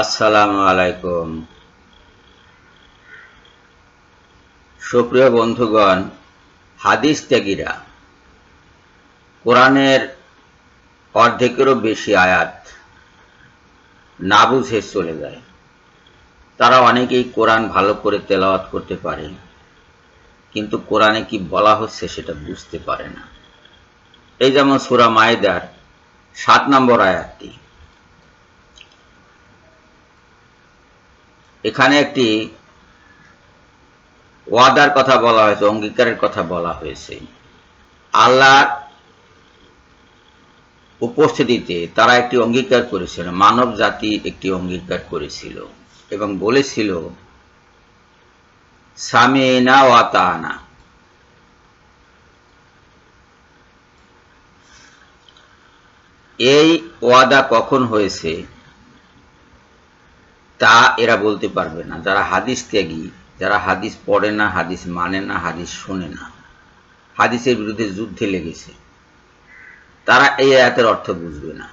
আসসালামু আলাইকুম। সুপ্রিয় বন্ধুগণ, হাদিস ত্যাগীরা কোরআনের অর্ধেকেরও বেশি আয়াত না বুঝে চলে যায়। তারা অনেকেই কোরআন ভালো করে তেলাওয়াত করতে পারে, কিন্তু কোরআনে কি বলা হচ্ছে সেটা বুঝতে পারে না। এই যেমন সুরা মায়েদার সাত নম্বর আয়াতটি। এখানে একটি ওয়াদার কথা বলা হয়েছে, অঙ্গীকারের কথা বলা হয়েছে। আল্লাহর উপস্থিতিতে তারা একটি অঙ্গীকার করেছিল, মানব জাতি একটি অঙ্গীকার করেছিল এবং বলেছিল, সামিনা ওয়াতানা এই ওয়াদা কখন হয়েছে? তা এরা বলতে পারবে না। যারা হাদিস ত্যাগী, যারা হাদিস পড়ে না, হাদিস মানে না, হাদিস শোনে না, হাদিসের বিরুদ্ধে যুদ্ধে লেগেছে, তারা এই আয়াতের অর্থ বুঝবে না।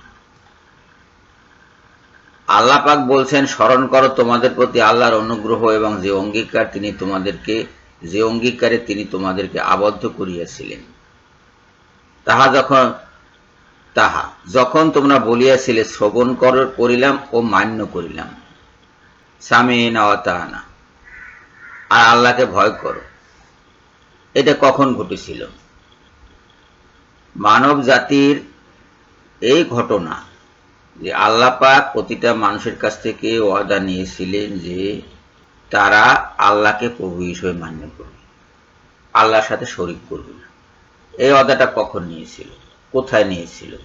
আল্লাহ পাক বলছেন, স্মরণ করো তোমাদের প্রতি আল্লাহর অনুগ্রহ এবং যে অঙ্গীকার তিনি তোমাদেরকে, যে অঙ্গীকারে তিনি তোমাদেরকে আবদ্ধ করিয়াছিলেন। তাহা যখন তাহা যখন তোমরা বলিয়াছিলে, শ্রবণ কর, করিলাম ও মান্য করিলাম। সামিনা অতানা আর আল্লাহকে ভয় করো। এটা কখন ঘটেছিল? মানব জাতির এই ঘটনা যে আল্লাহ পাক প্রতিটা মানুষের কাছ থেকে ওয়াদা নিয়েছিলেন যে তারা আল্লাহকে প্রভু হিসেবে মান্য করবে। আল্লাহর সাথে শরিক করবে না। এই ওয়াদাটা কখন নিয়েছিল? কোথায় নিয়েছিল?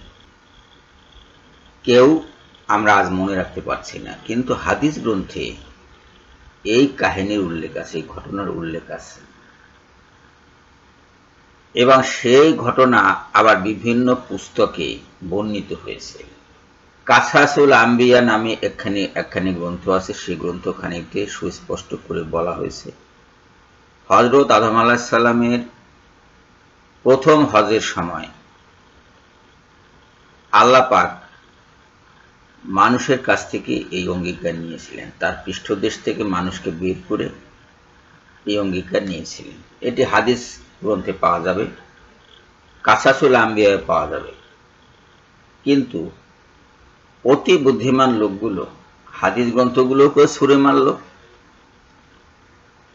কেউ আমরা আজ মনে রাখতে পারছি না। কিন্তু হাদিস গ্রন্থে এই কাহিনীর উল্লেখ আছে, এই ঘটনার উল্লেখ আছে। এবং সেই ঘটনা আবার বিভিন্ন পুস্তকে বর্ণিত হয়েছে। কাছাসুল আম্বিয়া নামে একখানি একখানি গ্রন্থ আছে সেই গ্রন্থখানিতে সুস্পষ্ট করে বলা হয়েছে। হজরত আদম আলাহ সাল্লামের প্রথম হজের সময় আল্লাহ পাক মানুষের কাছ থেকে এই অঙ্গীকার নিয়েছিলেন। তার পৃষ্ঠদেশ থেকে মানুষকে বের করে এই অঙ্গীকার নিয়েছিলেন। এটি হাদিস গ্রন্থে পাওয়া যাবে, কাছাসুল আম্বিয়ায় পাওয়া যাবে। কিন্তু অতি বুদ্ধিমান লোকগুলো, হাদিস গ্রন্থগুলোকে সুরে মারল,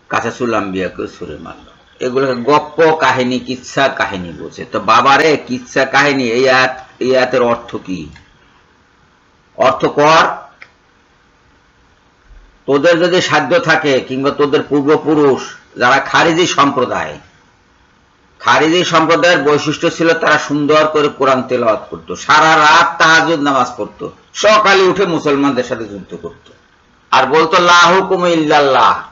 কাছাসুল আম্বিয়াকেও সুরে মারল। এগুলোকে গপ্প কাহিনী, কিচ্ছা কাহিনী বলছে। তো বাবারে, কিচ্ছা কাহিনী, এই আয়াত, এই আয়াতের অর্থ কি? অর্থ তোদের যদি সাধ্য থাকে, কিংবা তোদের পূর্বপুরুষ, যারা খারিজি সম্প্রদায়, খারিজি সম্প্রদায়ের বৈশিষ্ট্য ছিল তারা সুন্দর করে কোরআন তেলাওয়াত করত। সারা রাত তাহাজুদ নামাজ পড়তো। সকালে উঠে মুসলমানদের সাথে যুদ্ধ করত। আর বলতো লাহ হুকুম ইল্লাল্লাহ।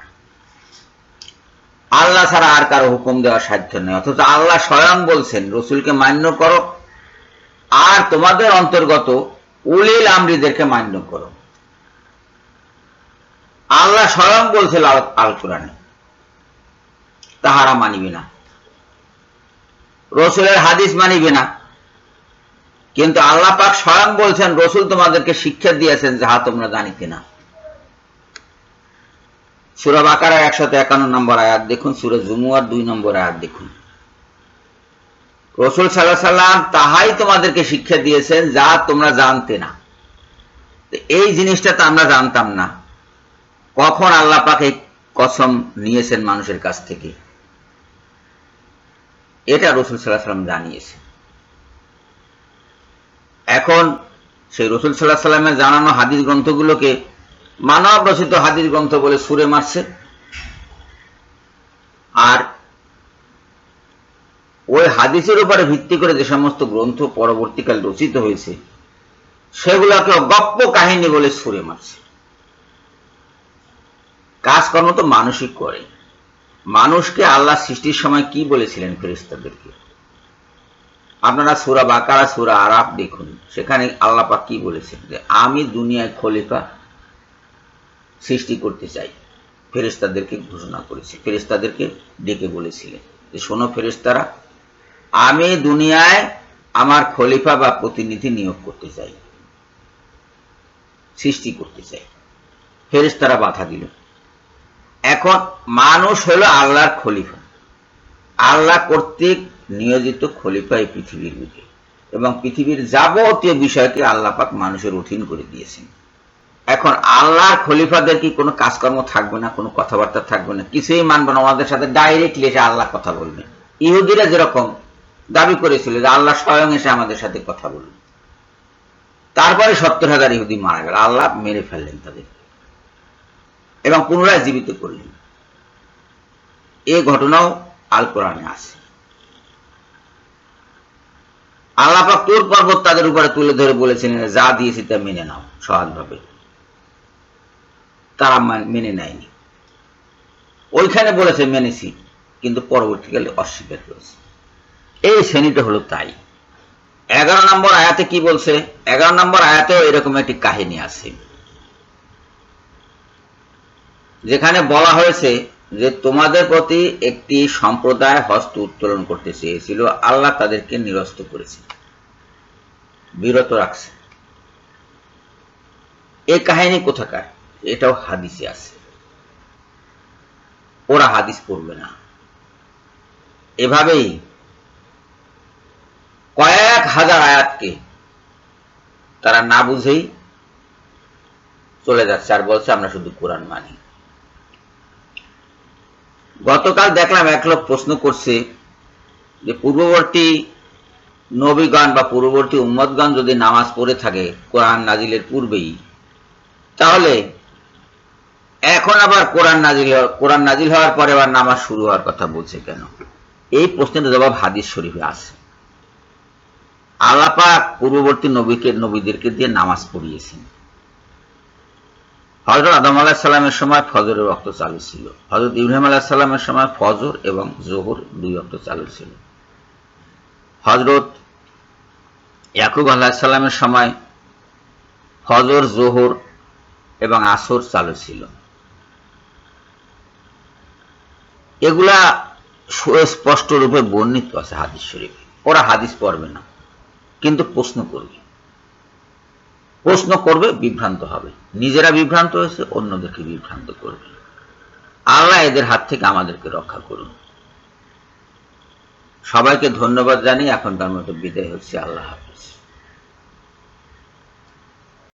আল্লাহ ছাড়া আর কারও হুকুম দেওয়ার সাধ্য নেই। অথচ আল্লাহ স্বয়ং বলছেন, রসুলকে মান্য করো। আর তোমাদের অন্তর্গত উলিল আমরিদেরকে মান্য করো। আল্লাহ স্বয়ং বলছিল আল কোরআনে তাহারা মানিবে না। রসুলের হাদিস মানিবে না। কিন্তু আল্লাহ পাক স্বয়ং বলছেন, রসুল তোমাদেরকে শিক্ষা দিয়েছেন যাহা তোমরা জানিতে না সুরা বাকার একশত একান্ন নম্বর আয়াত দেখুন, সুরা জুমুয়ার দুই নম্বর আয়াত দেখুন। রসুল সাল্লাহ সাল্লাম তাহাই তোমাদেরকে শিক্ষা দিয়েছেন, যা তোমরা জানতে না। এই জিনিসটা তো আমরা জানতাম না। কখন আল্লাহ পাক কসম নিয়েছেন মানুষের কাছ থেকে? এটা রসুল সাল্লাহ সাল্লাম জানিয়েছে এখন সেই রসুল সাল্লাহ সাল্লামের জানানো হাদিস গ্রন্থগুলোকে মানব রচিত হাদিস গ্রন্থ বলে সুরে মারছে আর ওই হাদিসের উপরে ভিত্তি করে যে সমস্ত গ্রন্থ পরবর্তীকাল রচিত হয়েছে, সেগুলোকে গপ্প কাহিনী বলে সুরে মারছে। কাজকর্ম তো মানুষই করে। মানুষকে আল্লাহ সৃষ্টির সময় কি বলেছিলেন ফেরিস্তাদেরকে আপনারা সুরা বাকারা, সুরা আরাপ দেখুন, সেখানে আল্লাপা কি বলেছেন? যে আমি দুনিয়ায় খলিফা সৃষ্টি করতে চাই ফেরিস্তাদেরকে ঘোষণা করেছি ফেরিস্তাদেরকে ডেকে বলেছিলেন। যে শোনো ফেরিস্তারা আমি দুনিয়ায় আমার খলিফা বা প্রতিনিধি নিয়োগ করতে চাই, সৃষ্টি করতে চাই। ফেরেশতারা বাধা দিল। এখন মানুষ হলো আল্লাহর খলিফা। আল্লাহ কর্তৃক নিয়োজিত খলিফা এই পৃথিবীর বুকে। এবং পৃথিবীর যাবতীয় বিষয়কে আল্লাহ পাক মানুষের অধীন করে দিয়েছেন। এখন আল্লাহর খলিফাদের কি কোনো কাজকর্ম থাকবে না, কোনো কথাবার্তা থাকবে না? কিছুই মানবে না। আমাদের সাথে ডাইরেক্টলি এসে আল্লাহ কথা বলবে। ইহুদিরা যেরকম দাবি করেছিল যে আল্লাহ স্বয়ং এসে আমাদের সাথে কথা বলবে তারপরে সত্তর হাজার ইহুদি মারা গেল। আল্লাহ মেরে ফেললেন তাদের। এবং পুনরায় জীবিত করলেন। এই ঘটনাও আল কোরআনে আছে। আল্লাপাক তোর পর্বত তাদের উপরে তুলে ধরে বলেছিলেন যা দিয়েছি তা মেনে নাও, সহজভাবে। তারা মেনে নেয়নি। ওইখানে বলেছে, মেনেছি। কিন্তু পরবর্তীকালে অস্বীকার করেছে। এই শ্রেণীটা হলো তাই। এগারো নম্বর আয়াতে কি বলছে? এগারো নম্বর আয়াতেও এরকম একটি কাহিনী আছে। যেখানে বলা হয়েছে যে তোমাদের প্রতি একটি সম্প্রদায় হস্ত উত্তোলন করতে চেয়েছিল, আল্লাহ তাদেরকে নিরস্ত করেছে, বিরত রাখছে। এই কাহিনী কোথাকার? এটাও হাদিসে আছে। ওরা হাদিস পড়বে না। এভাবেই কয়েক হাজার আয়াতকে তারা না বুঝেই চলে যাচ্ছে আর বলছে, আমরা শুধু কোরআন মানি। গতকাল দেখলাম এক লোক প্রশ্ন করছে যে, পূর্ববর্তী নবীগণ বা পূর্ববর্তী উম্মতগণ যদি নামাজ পড়ে থাকে কোরআন নাজিলের পূর্বেই, তাহলে এখন আবার কোরআন নাজিল কোরআন নাজিল হওয়ার পরে আবার নামাজ শুরু হওয়ার কথা বলছে কেন? এই প্রশ্নের জবাব হাদিস শরীফে আছে। আল্লাপাক পূর্ববর্তী নবীকে, নবীদেরকে দিয়ে নামাজ পড়িয়েছেন। হজরত আদম আলাহিসাল্লামের সময় ফজরের রক্ত চালু ছিল। হজরত ইব্রাহিম আলাহিসাল্লামের সময় ফজর এবং জোহর দুই রক্ত চালু ছিল। হজরত ইয়াকুব আলাহিসাল্লামের সময় ফজর, জোহর এবং আসর চালু ছিল। এগুলা সুস্পষ্ট রূপে বর্ণিত আছে হাদিস শরীফে। ওরা হাদিস পড়বে না। কিন্তু প্রশ্ন করবে। প্রশ্ন করবে, বিভ্রান্ত হবে। নিজেরা বিভ্রান্ত হয়েছে, অন্যদেরকে বিভ্রান্ত করবে। আল্লাহ এদের হাত থেকে আমাদেরকে রক্ষা করুন। সবাইকে ধন্যবাদ জানিয়ে এখনকার মতো বিদায় হচ্ছে। আল্লাহ হাফিজ।